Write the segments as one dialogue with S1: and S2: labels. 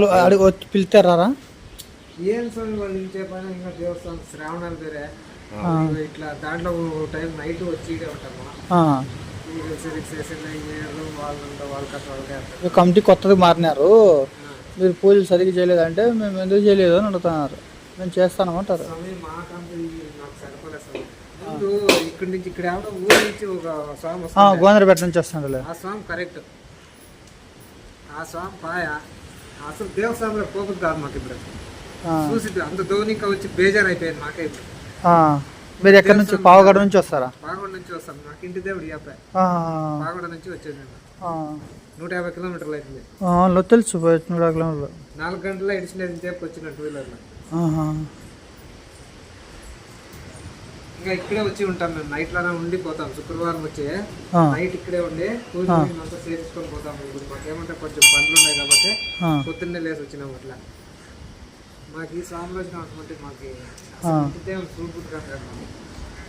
S1: మామూలు అడిగి వచ్చి పిలుతారా?
S2: ఏం స్వామి వాళ్ళు ఇంచే పని ఇంకా దేవస్థానం శ్రావణాలు వేరే. ఇట్లా దాంట్లో టైం నైట్ వచ్చి ఉంటాము వాళ్ళు వాళ్ళ
S1: కమిటీ కొత్తది మారినారు. మీరు పూజలు సరిగ్గా చేయలేదంటే మేము ఎందుకు చేయలేదు అని అడుగుతున్నారు. మేము చేస్తానమంటారు
S2: ఇక్కడి నుంచి ఇక్కడ ఊరి నుంచి ఒక స్వామి
S1: గోందరపేట నుంచి
S2: ఆ స్వామి కరెక్ట్. ఆ స్వామి పాయ. అసలు దేవస్వామిలో కోపం కాదు మాకు ఇప్పుడు. చూసి అంత ధోనిక వచ్చి బేజారు అయిపోయింది మాకే.
S1: మీరు ఎక్కడి నుంచి? పావగడ నుంచి వస్తారా?
S2: పాగొండ నుంచి వస్తాం. మాకు ఇంటి దేవుడు అబ్బాయి.
S1: ఆ.
S2: పాగొండ నుంచి వచ్చేది. నూట యాభై కిలోమీటర్లు అవుతుంది
S1: తెలుసు నూట కిలోమీటర్లు.
S2: నాలుగు గంటల ఇడిచినది చెప్పి వచ్చిన టూ వీలర్లో. ఇంకా ఇక్కడే వచ్చి ఉంటాం మేము. నైట్లోనే ఉండి పోతాం శుక్రవారం వచ్చి. నైట్ ఇక్కడే ఉండి పూజ అంతా చేయించుకొని పోతాం ఇప్పుడు మాకేమంటే కొంచెం పనులు ఉన్నాయి కాబట్టి. పొద్దున్నే లేసి వచ్చినాం అట్లా. మాకు ఈ సామ్రాజ్యం అంటే మాకు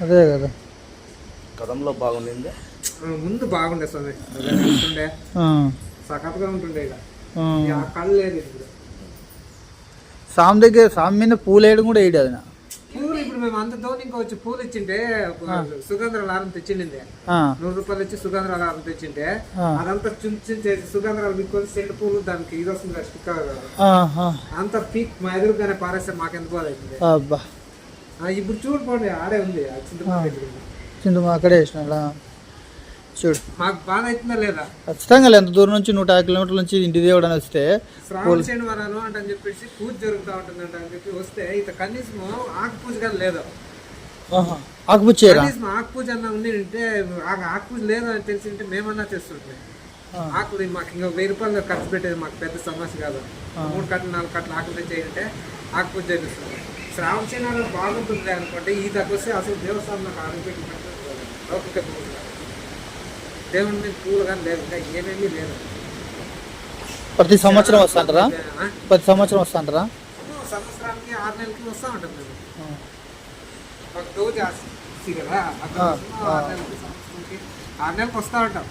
S1: అదే కదా.
S3: గతంలో బాగుండింది?
S2: ముందు బాగుండే స్వామి. ఉండే
S1: ఆ.
S2: సఖత్గా ఉంటుండే ఇక.
S1: ఆ.
S2: కళ్ళు లేదు ఇప్పుడు
S1: సామ్ దగ్గర సామ్ మీద పూలు వేయడం కూడా వేయడు
S2: మేము అంత దూరం ఇంకా వచ్చి పూలు ఇచ్చింటే సుగంధ లారం తెచ్చిండింది. నూరు రూపాయలు ఇచ్చి సుగంధ లారం తెచ్చింటే. అదంతా చుంచి చేసి సుగంధరాలు మీకు సెంటు పూలు దానికి ఇది వస్తుంది స్టిక్
S1: ఆహా.
S2: అంత పీక్ మా ఎదురుగానే పారేస్తే మాకెందుకు బాధ ఇప్పుడు చూడు పోండి ఆడే ఉంది ఆ చింతపండు దగ్గర ఉంది.
S1: చిందు మా అక్కడే వేసినాడా చూడు.
S2: మాకు బాధ అవుతుందా లేదా?
S1: ఖచ్చితంగా ఎంత దూరం నుంచి నూట యాభై కిలోమీటర్ల నుంచి ఇంటి దేవుడు అని వస్తే
S2: శ్రావణ శనివారాలు అంటే అని చెప్పేసి పూజ జరుగుతూ ఉంటుందంట అని చెప్పి వస్తే ఇత కనీసం ఆకు పూజ కానీ లేదు?
S1: ఆహా. ఆకుపుచ్చేరా
S2: కనీసం ఆకు పూజ అన్న ఉంది అంటే ఆకు ఆకు పూజ లేదు అని తెలిసి ఉంటే మేమన్నా చేస్తుంటే. ఆకులు మాకు ఇంకా వెయ్యి రూపాయలు ఖర్చు పెట్టేది మాకు పెద్ద సమస్య కాదు. మూడు కట్టలు నాలుగు కట్టలు ఆకులు తెచ్చేయంటే ఆకు పూజ చేపిస్తుంది. శ్రావణ శనివారం బాగుంటుంది అనుకోండి ఈ దగ్గర అసలు దేవస్థానంలో ఆకు పెట్టి మీద పూలు కానీ లేదు. ఇంకా ఏమేమీ లేదు.
S1: ప్రతి సంవత్సరం వస్తాంటారా? ప్రతి సంవత్సరం వస్తాంటారా
S2: సంవత్సరానికి ఆరు నెలలకి వస్తూ ఉంటాం మేము ఆస్తి కదా ఆరు నెలలకి సంవత్సరానికి ఆరు నెలలకు వస్తూ ఉంటాం.